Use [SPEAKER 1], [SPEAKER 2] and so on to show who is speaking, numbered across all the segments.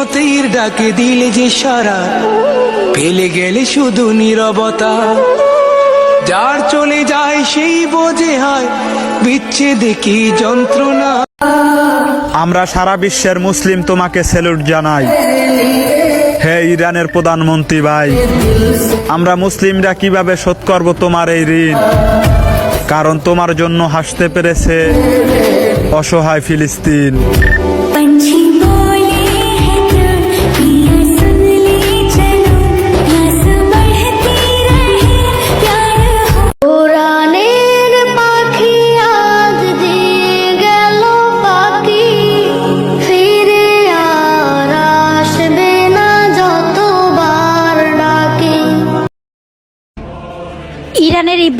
[SPEAKER 1] মিনতির ডাকে দিলে যে সারা ফেলে গেলে শুধু নীরবতা। যার চলে যায় সেই বোঝে হয়, বিচ্ছেদে কি যন্ত্রণা।
[SPEAKER 2] আমরা সারা বিশ্বের মুসলিম তোমাকে স্যালুট জানাই। হে ইরানের প্রধানমন্ত্রী ভাই, আমরা মুসলিমরা কীভাবে শোধ করব তোমার এই ঋণ? কারণ তোমার জন্য হাসতে পেরেছে অসহায় ফিলিস্তিন।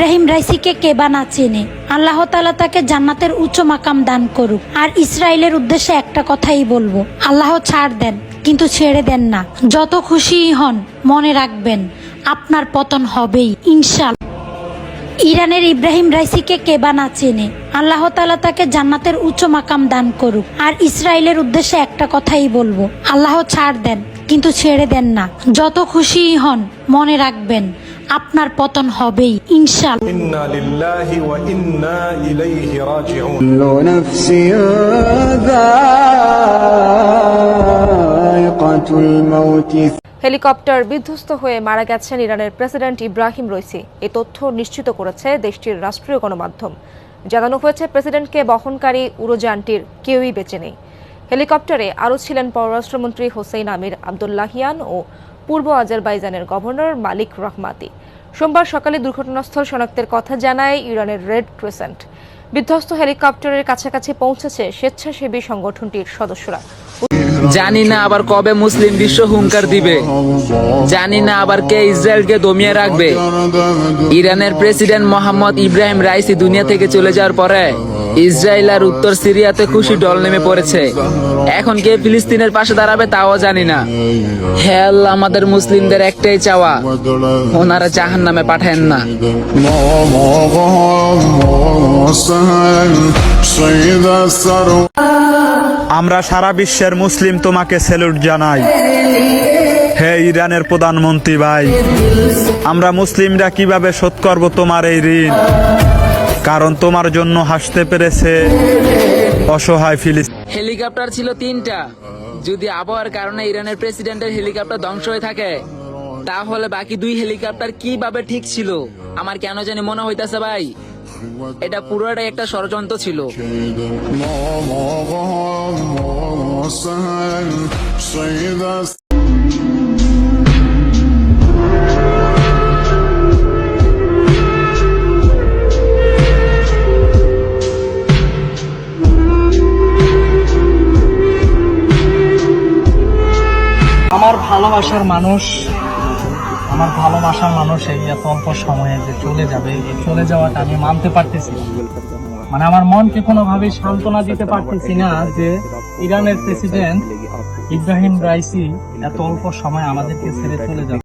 [SPEAKER 3] ইব্রাহিম রাইসিকে কে বা চেনে, আল্লাহ তালা তাকে জান্নাতের উচ্চ মাকাম দান করুক। আর ইসরায়েলের উদ্দেশ্যে একটা কথাই বলব, আল্লাহ ছাড় দেন, কিন্তু ছেড়ে দেন না। যত খুশিই হন, মনে রাখবেন, আপনার পতন হবেই, ইনশাল ইরানের ইব্রাহিম রাইসিকে কে বা চেনে, আল্লাহ তালা তাকে জান্নাতের উচ্চ মাকাম দান করুক। আর ইসরায়েলের উদ্দেশ্যে একটা কথাই বলব, আল্লাহ ছাড় দেন, কিন্তু ছেড়ে দেন না। যত খুশিই হন, মনে রাখবেন আপনার পতন হবেই
[SPEAKER 4] হেলিকপ্টার বিধ্বস্ত হয়ে মারা গেছেন ইরানের প্রেসিডেন্ট ইব্রাহিম রইসি। এ তথ্য নিশ্চিত করেছে দেশটির রাষ্ট্রীয় গণমাধ্যম। জানানো হয়েছে প্রেসিডেন্টকে বহনকারী উড়োযানটির কেউই বেঁচে নেই। হেলিকপ্টারে আরও ছিলেন পররাষ্ট্রমন্ত্রী হোসেইন আমির আবদুল্লাহিয়ান ও পূর্ব আজারবাইজানের গভর্নর মালিক রহমাতি। সোমবার সকালে দুর্ঘটনাস্থল শনাক্তের কথা জানায় ইরানের রেড ক্রিসেন্ট। বিধ্বস্ত হেলিকপ্টারের কাছাকাছি পৌঁছেছে স্বেচ্ছাসেবী সংগঠনটির সদস্যরা।
[SPEAKER 5] জানি না আবার কবে মুসলিম বিশ্ব হুঙ্কার দিবে। জানি না আবার কে ইসরায়েলকে দমিয়ে রাখবে। ইরানের প্রেসিডেন্ট মোহাম্মদ ইব্রাহিম রাইসি দুনিয়া থেকে চলে যাওয়ার পরে ইসরায়েল আর উত্তর সিরিয়াতে খুশি ডল নেমে পড়েছে। এখন কে ফিলিস্তিনের পাশে দাঁড়াবে তাও জানি না। হ্যাঁ আমাদের মুসলিমদের একটাই চাওয়া, ওনারা জাহান নামে পাঠেন না।
[SPEAKER 2] আমরা সারা বিশ্বের মুসলিম তোমাকে স্যালুট জানাই। হে ইরানের প্রধানমন্ত্রী ভাই, আমরা মুসলিমরা কীভাবে শোধ করব তোমার এই ঋণ? কারণ তোমার জন্য হাসতে পেরেছে অসহায় ফিলিস্তিন
[SPEAKER 5] হেলিকপ্টার ছিল তিনটা। যদি আবহাওয়ার কারণে ইরানের প্রেসিডেন্টের হেলিকপ্টার ধ্বংস হয়ে থাকে তাহলে বাকি দুই হেলিকপ্টার কীভাবে ঠিক ছিল? আমার কেন জানি মনে হইতাছে ভাই। এটা পুরোটাই একটা ষড়যন্ত্র ছিল।
[SPEAKER 6] আমার ভালোবাসার মানুষ, আমার ভালোবাসার মানুষ এই এত অল্প সময়ে যে চলে যাবে, এই চলে যাওয়াটা আমি মানতে পারতেছি মানে আমার মনকে কোনোভাবে সান্ত্বনা দিতে পারতেছি না যে ইরানের প্রেসিডেন্ট ইব্রাহিম রাইসি এত অল্প সময় আমাদেরকে ছেড়ে চলে যাবে।